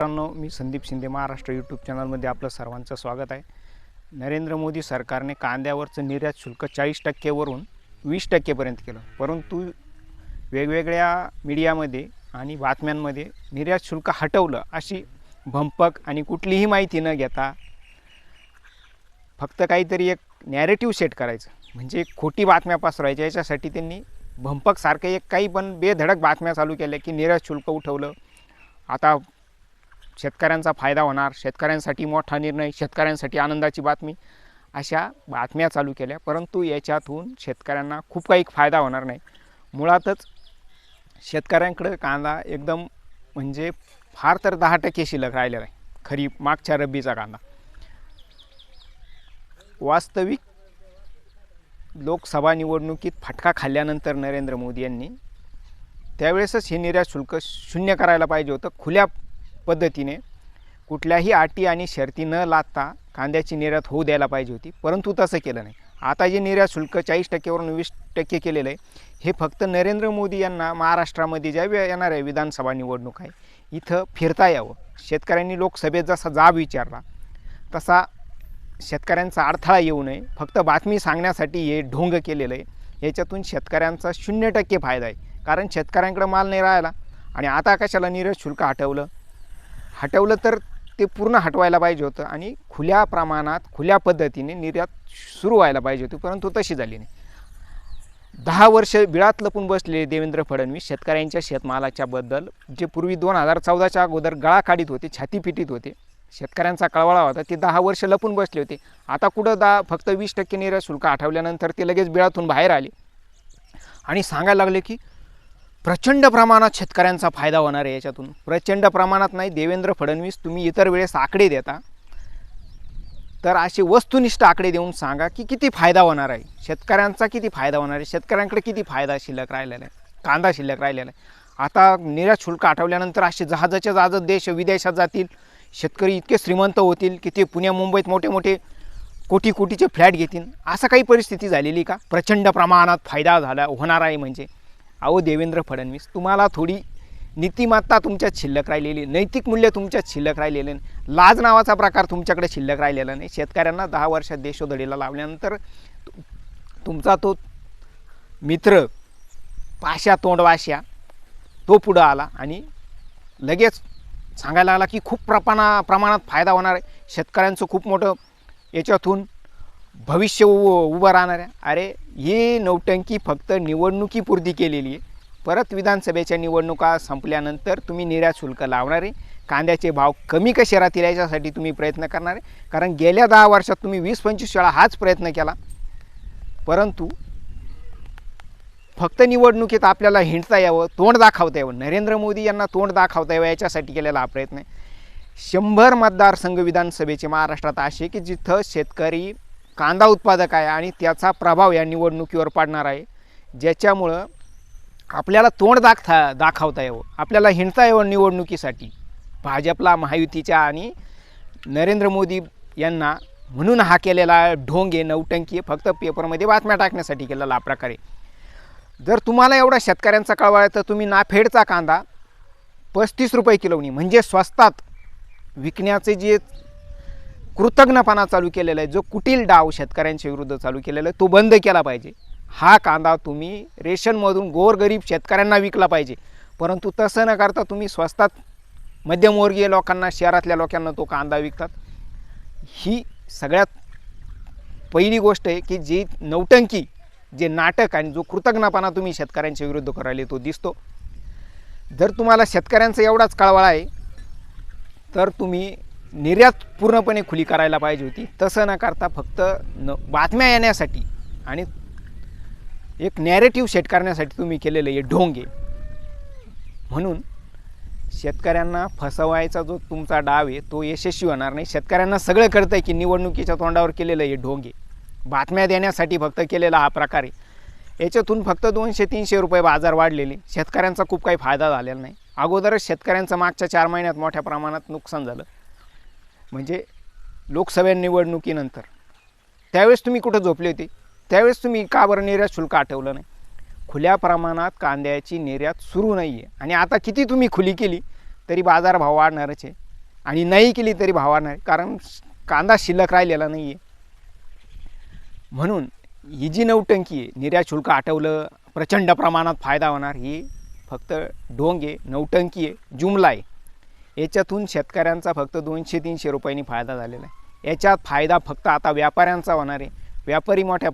मित्रांनो मी संदीप शिंदे महाराष्ट्र यूट्यूब चॅनलमध्ये आपलं सर्वांचं स्वागत आहे. नरेंद्र मोदी सरकारने कांद्यावरचं निर्यात शुल्क चाळीस टक्केवरून वीस टक्केपर्यंत केलं. परंतु वेगवेगळ्या मीडियामध्ये आणि बातम्यांमध्ये निर्यात शुल्क हटवलं अशी भंपक आणि कुठलीही माहिती न घेता फक्त काहीतरी एक नॅरेटिव्ह सेट करायचं. म्हणजे खोटी बातम्या पसरवायच्या याच्यासाठी त्यांनी भंपकसारखं एक काही पण बेधडक बातम्या चालू केल्या की निर्यात शुल्क उठवलं. आता शेतकऱ्यांचा फायदा होणार शेतकऱ्यांसाठी मोठा निर्णय शेतकऱ्यांसाठी आनंदाची बातमी अशा बातम्या चालू केल्या. परंतु याच्यातून शेतकऱ्यांना खूप काही फायदा होणार नाही. मुळातच शेतकऱ्यांकडं कांदा एकदम म्हणजे फार तर दहा टक्के शिल्लक राहिलेला आहे. खरीप मागच्या रब्बीचा कांदा. वास्तविक लोकसभा निवडणुकीत फटका खाल्ल्यानंतर नरेंद्र मोदी यांनी त्यावेळेसच हे निर्यात शुल्क शून्य करायला पाहिजे होतं. खुल्या पद्धतीने कुठल्याही अटी आणि शर्ती न लादता कांद्याची निर्यात होऊ द्यायला पाहिजे होती. परंतु तसं केलं नाही. आता जे निर्यात शुल्क चाळीस टक्केवरून वीस टक्के केलेलं आहे हे फक्त नरेंद्र मोदी यांना महाराष्ट्रामध्ये ज्या येणाऱ्या विधानसभा निवडणूक आहे इथं फिरता यावं. शेतकऱ्यांनी लोकसभेत जसा जाब विचारला तसा शेतकऱ्यांचा अडथळा येऊ नये. फक्त बातमी सांगण्यासाठी हे ढोंग केलेलं आहे. याच्यातून शेतकऱ्यांचा शून्य टक्के फायदा आहे. कारण शेतकऱ्यांकडे माल नाही राहिला आणि आता कशाला निर्यात शुल्क हटवलं? हटवलं तर ते पूर्ण हटवायला पाहिजे होतं आणि खुल्या प्रमाणात खुल्या पद्धतीने निर्यात सुरू व्हायला पाहिजे होती परंतु तशी झाली नाही. दहा वर्ष बिळात लपून बसलेले देवेंद्र फडणवीस शेतकऱ्यांच्या शेतमालाच्या बद्दल जे पूर्वी दोन हजार चौदाच्या अगोदर गळा काढीत होते छाती पिटीत होते शेतकऱ्यांचा कळवळा होता ते दहा वर्ष लपून बसले होते. आता कुठं दहा फक्त वीस टक्के निर्यात शुल्क आठवल्यानंतर ते लगेच बिळातून बाहेर आले. आणि सांगायला लागले की प्रचंड प्रमाणात शेतकऱ्यांचा फायदा होणार आहे याच्यातून. प्रचंड प्रमाणात नाही देवेंद्र फडणवीस तुम्ही इतर वेळेस आकडे देता. तर असे वस्तुनिष्ठ आकडे देऊन सांगा की किती फायदा होणार आहे. शेतकऱ्यांचा किती फायदा होणार आहे? शेतकऱ्यांकडे किती फायदा शिल्लक राहिलेला आहे? कांदा शिल्लक राहिलेला आहे. आता निर्यात शुल्क आठवल्यानंतर असे जहाजाच्या जहाजात देश विदेशात जातील. शेतकरी इतके श्रीमंत होतील की ते पुण्या मुंबईत मोठे मोठे कोटी कोटीचे फ्लॅट घेतील. असं काही परिस्थिती झालेली का? प्रचंड प्रमाणात फायदा झाला होणार आहे म्हणजे. अहो देवेंद्र फडणवीस तुम्हाला थोडी नीतिमत्ता तुमच्यात शिल्लक राहिलेली नैतिक मूल्य तुमच्यात शिल्लक राहिलेले नाही. लाज नावाचा प्रकार तुमच्याकडे शिल्लक राहिलेला नाही शेतकऱ्यांना दहा वर्षात देशोधडीला लावल्यानंतर तुमचा तो मित्र पाशा तोंडवाश्या तो पुढं आला आणि लगेच सांगायला आला की खूप प्रमाणा प्रमाणात फायदा होणार आहे शेतकऱ्यांचं खूप मोठं याच्यातून भविष्य उ उभं राहणार आहे अरे ही नौटंकी फक्त निवडणुकीपुरती केलेली आहे. परत विधानसभेच्या निवडणुका संपल्यानंतर तुम्ही निर्यात शुल्क लावणार आहे. कांद्याचे भाव कमी कसे राहतील याच्यासाठी तुम्ही प्रयत्न करणार आहे. कारण गेल्या दहा वर्षात तुम्ही वीस पंचवीस वेळा हाच प्रयत्न केला. परंतु फक्त निवडणुकीत आपल्याला हिंडता यावं तोंड दाखवता यावं. नरेंद्र मोदी यांना तोंड दाखवता यावं याच्यासाठी केलेला हा प्रयत्न आहे. शंभर मतदारसंघ विधानसभेचे महाराष्ट्रात असे की जिथं शेतकरी कांदा उत्पादक आहे आणि त्याचा प्रभाव या निवडणुकीवर पडणार आहे. ज्याच्यामुळं आपल्याला तोंड दाखता दाखवता यावं. आपल्याला हिंडता यावं निवडणुकीसाठी. भाजपला महायुतीच्या आणि नरेंद्र मोदी यांना म्हणून हा केलेला ढोंग आहे नवटंकी फक्त पेपरमध्ये बातम्या टाकण्यासाठी केलेला हा प्रकारे. जर तुम्हाला एवढा शेतकऱ्यांचा कळवा तर तुम्ही नाफेडचा कांदा पस्तीस रुपये किलोनी म्हणजे स्वस्तात विकण्याचे जे कृतज्ञपणा चालू केलेला आहे. जो कुटील डाव शेतकऱ्यांच्या विरुद्ध चालू केलेला आहे तो बंद केला पाहिजे. हा कांदा तुम्ही रेशनमधून गोरगरीब शेतकऱ्यांना विकला पाहिजे. परंतु तसं न करता तुम्ही स्वस्तात मध्यमवर्गीय लोकांना शहरातल्या लोकांना तो कांदा विकतात. ही सगळ्यात पहिली गोष्ट आहे की जी नौटंकी जे नाटक आणि जो कृतज्ञपणा तुम्ही शेतकऱ्यांच्या विरुद्ध करायला तो दिसतो. जर तुम्हाला शेतकऱ्यांचा एवढाच कळवळा आहे तर तुम्ही निर्यात पूर्णपणे खुली करायला पाहिजे होती. तसं न करता फक्त न बातम्या येण्यासाठी आणि एक नॅरेटिव्ह सेट करण्यासाठी तुम्ही केलेलं हे ढोंगे. म्हणून शेतकऱ्यांना फसवायचा जो तुमचा डाव आहे तो यशस्वी होणार नाही. शेतकऱ्यांना सगळं कळतं आहे की निवडणुकीच्या तोंडावर केलेलं हे ढोंगे. बातम्या देण्यासाठी फक्त केलेला हा प्रकार आहे. याच्यातून फक्त दोनशे तीनशे रुपये बाजार वाढलेले. शेतकऱ्यांचा खूप काही फायदा झालेला नाही. अगोदरच शेतकऱ्यांचं मागच्या चार महिन्यात मोठ्या प्रमाणात नुकसान झालं. म्हणजे लोकसभा निवडणुकीनंतर. त्यावेळेस तुम्ही कुठं झोपले होते? त्यावेळेस तुम्ही का बरं निर्यात शुल्क आठवलं नाही? खुल्या प्रमाणात कांद्याची निर्यात सुरू नाही आहे आणि आता किती तुम्ही खुली केली तरी बाजारभाव वाढणारच आहे. आणि नाही केली तरी भाव वाढणार कारण कांदा शिल्लक राहिलेला नाही आहे म्हणून ही जी नौटंकी आहे निर्यात शुल्क आठवलं प्रचंड प्रमाणात फायदा होणार ही फक्त ढोंग आहे नौटंकी आहे जुमला आहे. याच्यातून शेतकऱ्यांचा फक्त दोनशे तीनशे रुपयांनी फायदा झालेला आहे. याच्यात फायदा फक्त आता व्यापाऱ्यांचा होणार आहे. व्यापारी मोठ्या